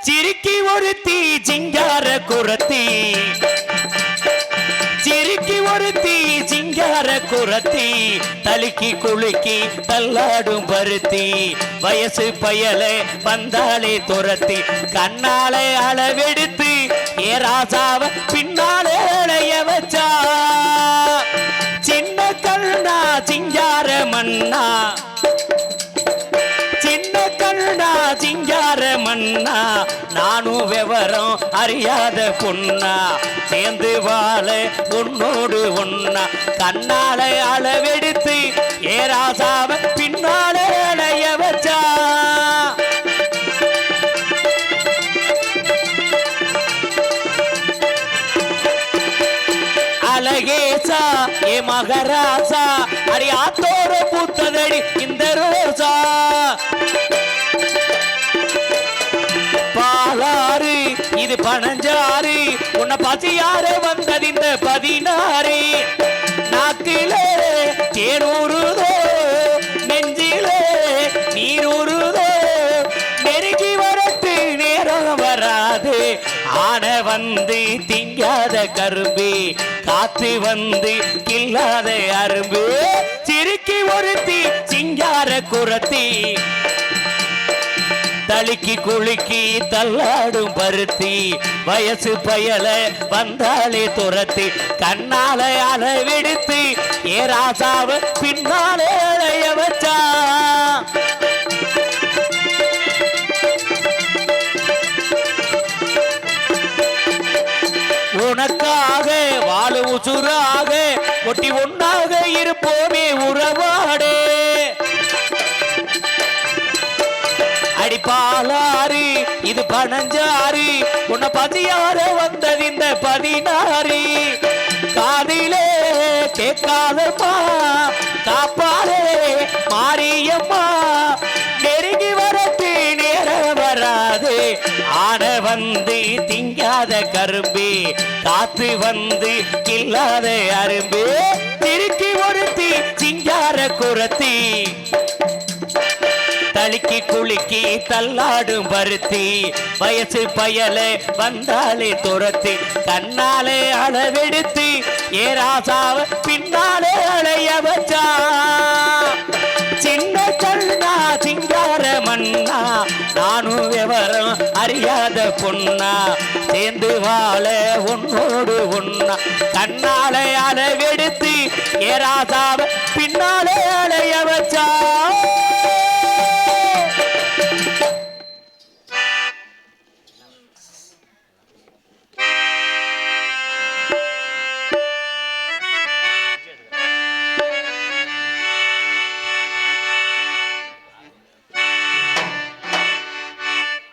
சிரிக்கி ஒருத்தி தீ சிங்கார குரத்தி. சிரிக்கி ஒருத்தி தீ சிங்கார குரத்தி. தலுக்கி குலுக்கி தள்ளாடும் பருத்தி. வயசு பயலே வந்தாலே துரத்தி. கண்ணாலே அளவெடுத்து ஏ ஏராசாவ பின்னாலே அலைய வச்சா. சின்ன கண்ணா சிங்கார மன்னா. சிங்கார மன்னா நானும் விவரம் அறியாத பொண்ணா சேர்ந்து வாழ உன்னோடு ஒன்னா. கண்ணால அளவெடுத்து ஏராசாவ பின்னாலே அணைய வச்சா. அழகேசா ஏ மகராசா அடி ஆத்தோர பூத்ததடி இந்த ரோசா. இது பனஞ்சாறு. உன்னை பசியார வந்தது இந்த பதினாறு. நாக்கிலே தேனூறுதோ நெஞ்சிலே நீரூறுதோ நெருங்கி வரட்டு நேரம் வராது. ஆன வந்து திங்காத கரும்பு காத்து வந்து கில்லாத அரும்பு. சிரிக்கி ஒருத்தி சிங்கார குரத்தி. தலுக்கி குலுக்கி தள்ளாடும் பருத்தி. வயசு பயல வந்தாலே துரத்தி கண்ணால அளவெடுத்து ஏராசாவ பின்னாலே அழைய வச்சா. உனக்காக வாழ உசுராக ஒட்டி ஒன்றாக இருப்போமே உறவாடே. பாலாரி இது பனஞ்சாரி உன்னை பதியார வந்தது இந்த பதினாரி காதிலே கேட்காதம்மா காப்பாலே மாரியம்மா. நெருங்கி வரத்து நேரம் வராது. ஆன வந்து திங்காத கரும்பு காத்து வந்து கில்லாத அரும்பு. திருக்கி ஒருத்தி சிங்கார குரத்தி. தலுக்கி குலுக்கி தள்ளாடும் பருத்தி வயசு பயல வந்தாலே துரத்தி கண்ணாலே அளவெடுத்து. ஏராசாவ பின்னாலே அலைய வச்சா. சின்ன கண்ணா சிங்கார மண்ணா நானும் விவரம் அறியாத பொண்ணா. சேர்ந்து வாழ உன்னோடு ஒன்னா கண்ணாலே அளவெடுத்து ஏராசாவ பின்னாலே அலைய வச்சா.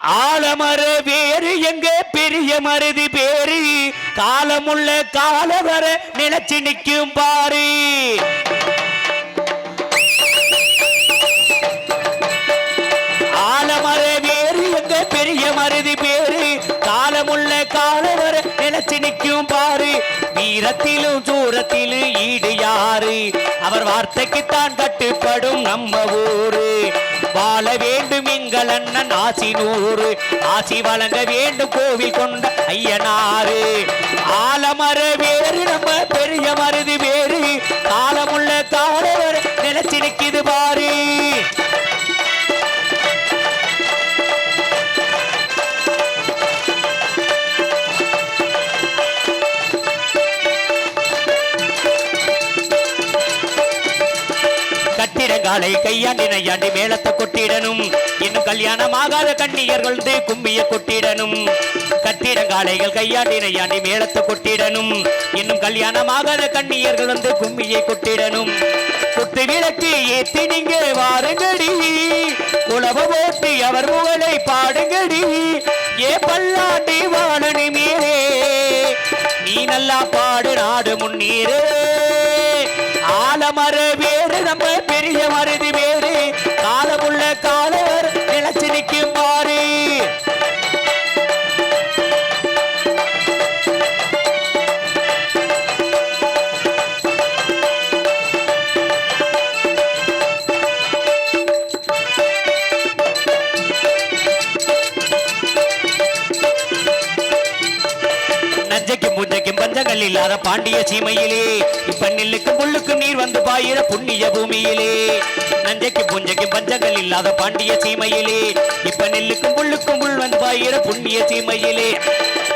ஆலமர வேறு எங்க பெரிய மருதி பேரு? காலமுள்ள காலவர நினைச்சு நிற்கும் பாரு. நினைச்சு நிற்கும் பாரு. வீரத்திலும் தூரத்திலும் ஈடு யாரு? அவர் வார்த்தைக்குத்தான் கட்டுப்படும் நம்ம ஊரு. வாழ வேண்டும் எங்கள் அண்ணன் ஆசி நூறு. ஆசி வழங்க வேண்டும் கோவில் கொண்ட ஐயனாரு ஆலமர வேறு நம்ம பெரிய மருது வேறு. காலமுள்ள தாழவர் நினைச்சு நிற்கிது பாரு. காலை கையாண்டி நையாண்டி மேளத்தை கொட்டிடணும். இன்னும் கல்யாணமாகாத கண்ணியர்கள் கும்பிய கொட்டிடணும். கட்டிடங்காலைகள் கையாண்டி நையாண்டி மேளத்தை கொட்டிடணும். இன்னும் கல்யாணமாகாத கண்ணியர்கள் வந்து கும்பியை கொட்டிடணும். குத்து விளக்கு ஏத்தி நீங்க வாருங்கடி. உழவ ஓட்டி அவர் முகலை பாடுங்கடி. ஏ பல்லாண்டி வாழனி மீரே நீ நல்லா பாடு நாடு முன்னீரே ஆலமர வேறு நம்ம பெரிய மருதி வேறு. காலமுள்ள காலவர் நிலச்சி நிற்கும் கடல் இல்லாத பாண்டிய சீமையிலே இப்ப நெல்லுக்கும் புல்லுக்கும் நீர் வந்து பாயிர புண்ணிய பூமியிலே. நஞ்சைக்கு புஞ்சைக்கு பஞ்சங்கள் இல்லாத பாண்டிய சீமையிலே இப்ப நெல்லுக்கும் புல்லுக்கும் புல் வந்து பாயிர புண்ணிய சீமையிலே.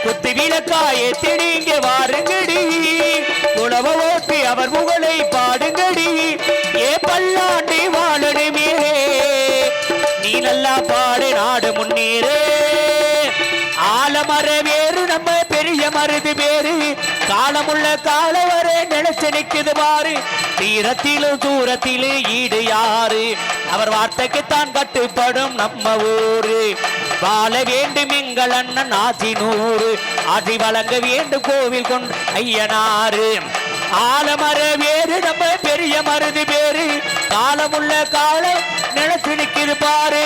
குத்து விளக்காயே திணிங்க வாருங்கடி உழவ ஓட்டி அவர் புகழை பாடுங்கடி. ஏ பல்லாண்டி வாழடுமே நீ நல்லா பாடு நாடு முன்னேறு. ஆலமரவே நம்ம பெரிய மருது பேரு. காலமுள்ள கால வர நினைச்சு நிக்குது பாரு. தீரத்திலும் தூரத்திலும் ஈடு யாரு? அவர் வார்த்தைக்குத்தான் கட்டுப்படும் நம்ம ஊரு. வாழ வேண்டும் எங்கள் அண்ணன் ஆசி நூறு ஆசி வழங்க வேண்டும் கோவில் கொண்டு ஐயனாரு ஆலமர வேறு நம்ம பெரிய மருது பேரு. காலமுள்ள காலம் நினைச்சு நிக்குது பாரு.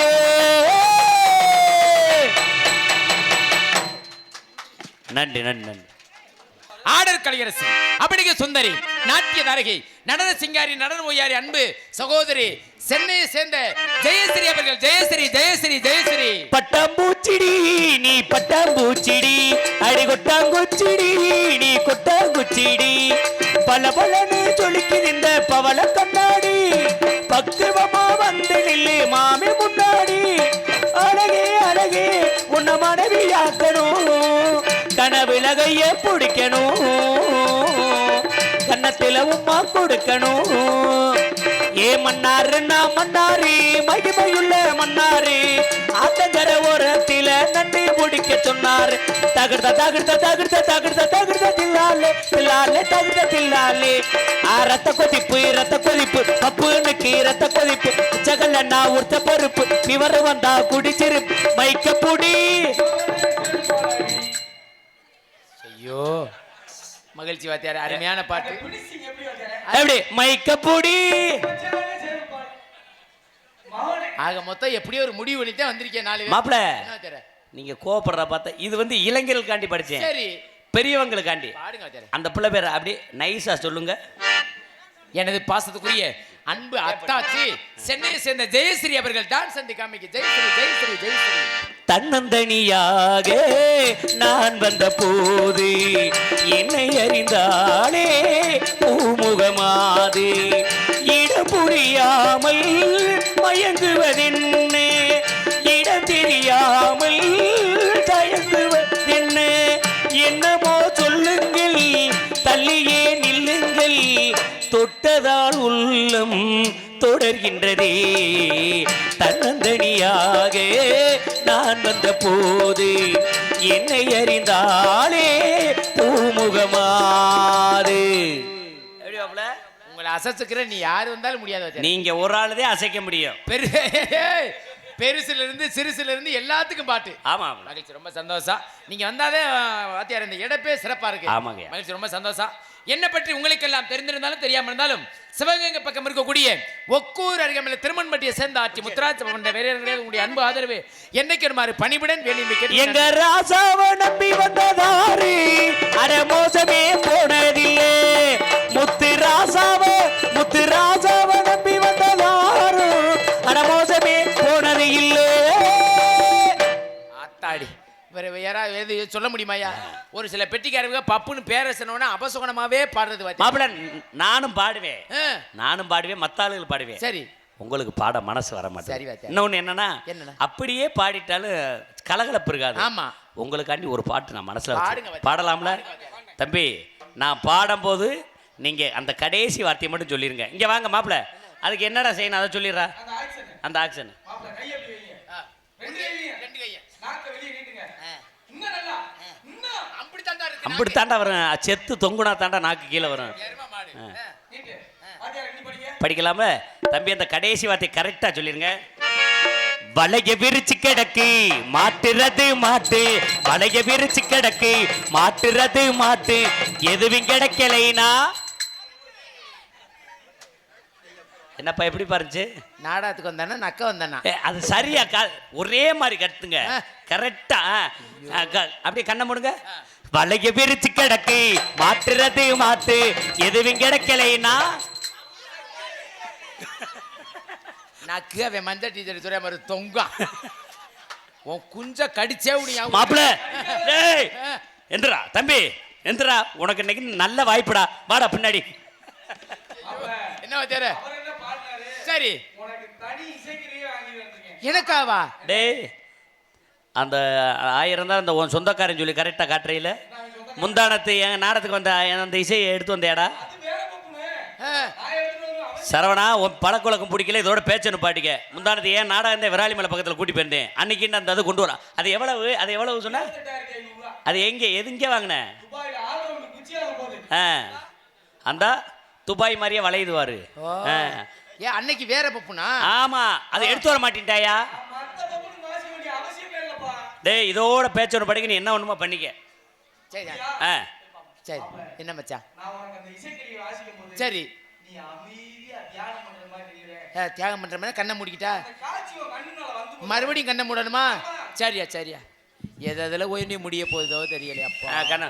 நன்றி நன்றி நன்றி. ஆடர் கலையரசி அப்படிங்க சுந்தரி நாட்டிய தாரகை நடன சிங்காரி நடன ஒய்யாரி அன்பு சகோதரி சென்னையை சேர்ந்த ஜெயஸ்ரீ அவர்கள் ஜெயஸ்ரீ ஜெயஸ்ரீ ஜெயஸ்ரீ. பட்டாம்பூச்சிடி நீ பட்டாம்பூச்சிடி அடி கொட்டாங்குச்சிடி நீ கொட்டாங்குச்சிடி பல பலன்னு கனவுல பிடிக்கணும். கன்னத்தில உமா கொடுக்கணும். ஏ மன்னாரு நான் மன்னாரி மகிமையுள்ள மன்னாரி. ஆத்தங்கர ஓரத்தில நன்றி பிடிக்க சொன்னார். தகுந்த தகுந்த தகுந்த தகுந்த தகுந்த தில்லாலே தில்லாலே தகுந்த தில்லாலே. ஆ ரத்த கொதிப்பு ரத்த கொதிப்பு அப்புனுக்கு ரத்த கொதிப்பு. ஜகல்ல நான் ஒருத்த பொறுப்பு. விவரம் வந்தா குடிச்சிரு மைக்க புடி. மகிழ்ச்சி வாத்தியார் அருமையான பாட்டு. எப்படி மைக்க புடி. ஆக மொத்தம் எப்படியோ ஒரு முடிவு பண்ணித்தான் வந்திருக்கேன் நாலு. மாப்பிள? நீங்க கோபப்படுற பார்த்தா இது வந்து இளைஞர்களுக்காண்டி படிச்சேன். சரி. பெரியவங்களுக்காண்டி. அந்த பிள்ளை பேரை அப்படியே நைஸா சொல்லுங்க. எனது பாசத்துக்குரிய அன்பு அத்தாச்சி சென்னையை சேர்ந்த ஜெயஸ்ரீ அவர்கள் டான்ஸ் அண்ட் காமிக்கு. ஜெயஸ்ரீ ஜெயஸ்ரீ ஜெயஸ்ரீ. தன்னந்தனியாக நான் வந்த போது என்னை அறிந்தாலே பூமுகமாது. இடம் புரியாமல் மயங்குவதென்ன? இடம் தெரியாமல் தயங்குவதென்ன? என்னமோ சொல்லுங்கள் தள்ளியே நில்லுங்கள் தொட்டதால் உள்ளம் தொடர்கின்றதே. தன்னந்தனியாக நான் வந்த போது என்னை அறிந்தாலே பூமுகமாறு? உங்களை அசைச்சுக்கிற நீ யாரு வந்தாலும் முடியாது. நீங்க ஒரு ஆளுதே அசைக்க முடியும். பெரு பெருசுல இருந்து சிறுசுல இருந்து எல்லாத்துக்கும் பாட்டு. ஆமா மகிழ்ச்சி ரொம்ப சந்தோஷம். நீங்க வந்தாதே வாத்தியார் இந்த இடப்பே சிறப்பா இருக்கு. ஆமாங்க. மகிழ்ச்சி ரொம்ப சந்தோஷம். என்ன பற்றி உங்களுக்கு எல்லாம் தெரிந்திருந்தாலும் தெரியாம இருந்தாலும் சிவகங்கை பக்கம் இருக்கக்கூடிய ஒக்கூர் அருகாமையில் திருமண்பட்டியை சேர்ந்த ஆட்சி முத்துராஜ் என்ற வீரர்களே உங்களுடைய அன்பு ஆதரவு. என்னைக்கு வருமாறு பணிபுடன் வேண்டி எங்க ராசாவை நம்பி வந்ததாரு அட மோசமே போனதில்லை. முத்து ராசாவ முத்து ராசாவ வேற யாராவது எது சொல்ல முடியுமாயா ஒரு சில பெட்டிக்காரங்க பப்புன்னு பேர சொன்னோன்னா அபசகுணமாவே பாடுறது. மாப்பிள்ள நானும் பாடுவேன். நானும் பாடுவேன் மத்த ஆளுகள் பாடுவேன். சரி. உங்களுக்கு பாட மனசு வர சரி, மாட்டேன் வாத்தியார். இன்னொன்னு என்னன்னா? அப்படியே பாடிட்டாலும் கலகலப்பு இருக்காது ஆமா. உங்களுக்காண்டி ஒரு பாட்டு நான் மனசுல. பாடலாம்ல? தம்பி நான் பாடும்போது நீங்க அந்த கடைசி வார்த்தையை மட்டும் சொல்லிருங்க. இங்க வாங்க மாப்பிள்ள அதுக்கு என்னடா செய்யணும்? அதை சொல்லிடுறா. அந்த ஆக்ஷன் அப்படி தாண்டா வரும் செத்து தொங்குனா தாண்டா நாக்கு கீழே வரும். படிக்கலாமா? தம்பி அந்த கடைசி வார்த்தை கரெக்டா சொல்லிருங்க. வளைய விரிச்சு கிடக்கு மாட்டுறது மாட்டு. வளைய விரிச்சு கிடக்கு மாட்டுறது மாட்டு. எதுவும் கிடைக்கலைனா? என்னப்பா எப்படி பாருச்சு நாடகத்துக்கு வந்தானா நக்க வந்தானா? அது சரியா ஒரே மாதிரி கட்டுங்க. கரெக்டா அப்படியே கண்ணை மூடுங்க. வளைய விரிச்சு கிடக்கு. மாட்டுறது மாட்டு எதுவும் கிடைக்கலைனா நக்கு அவன் மஞ்சள் டீச்சர் துறை மாதிரி தொங்கான் உன் குஞ்ச கடிச்சே உடைய மாப்பிள டேய் என்றா தம்பி எந்திரா உனக்கு இன்னைக்கு நல்ல வாய்ப்புடா. வாடா பின்னாடி. என்ன வாத்தியார? சரி. எனக்காவா? டேய் அந்த ஆயிரம் தான் அந்த உன் சொந்தக்காரன் சொல்லி கரெக்டாக காட்டுறையில் முந்தானத்து என் நாடகத்துக்கு வந்த அந்த இசையை எடுத்து வந்தேடா. சரவணா உன் பழக்கொழக்கம் பிடிக்கல இதோட பேச்சை நிப்பாட்டிக்க. முந்தானத்து ஏன் நாடகம் இந்த விராலிமலை பக்கத்தில் கூட்டி போயிருந்தேன். அன்னைக்கு அந்த அது கொண்டு வரா. அது எவ்வளவு அது எவ்வளவு சொன்ன? அது எங்கே எது இங்கே வாங்கின? ஆ. அந்த துபாய் மாதிரியே வளையுதுவாரு. ஏன் அன்னைக்கு வேற பப்புனா? ஆமா அதை எடுத்து வர மாட்டேன்டாயா டேய் இதோட பேச்ச ஒன்று படிக்க நீ என்ன ஒண்ணுமா பண்ணிக்க? சரி ஆ. சரி என்ன மச்சான்? சரி. தியாகம் பண்ற மாதிரி கண்ணை மூடிக்கிட்டா? மறுபடியும் கண்ணை மூடணுமா? சரியா சரியா. எது அதில் ஓய்வு முடிய போகுதோ தெரியலையா கண்ணா.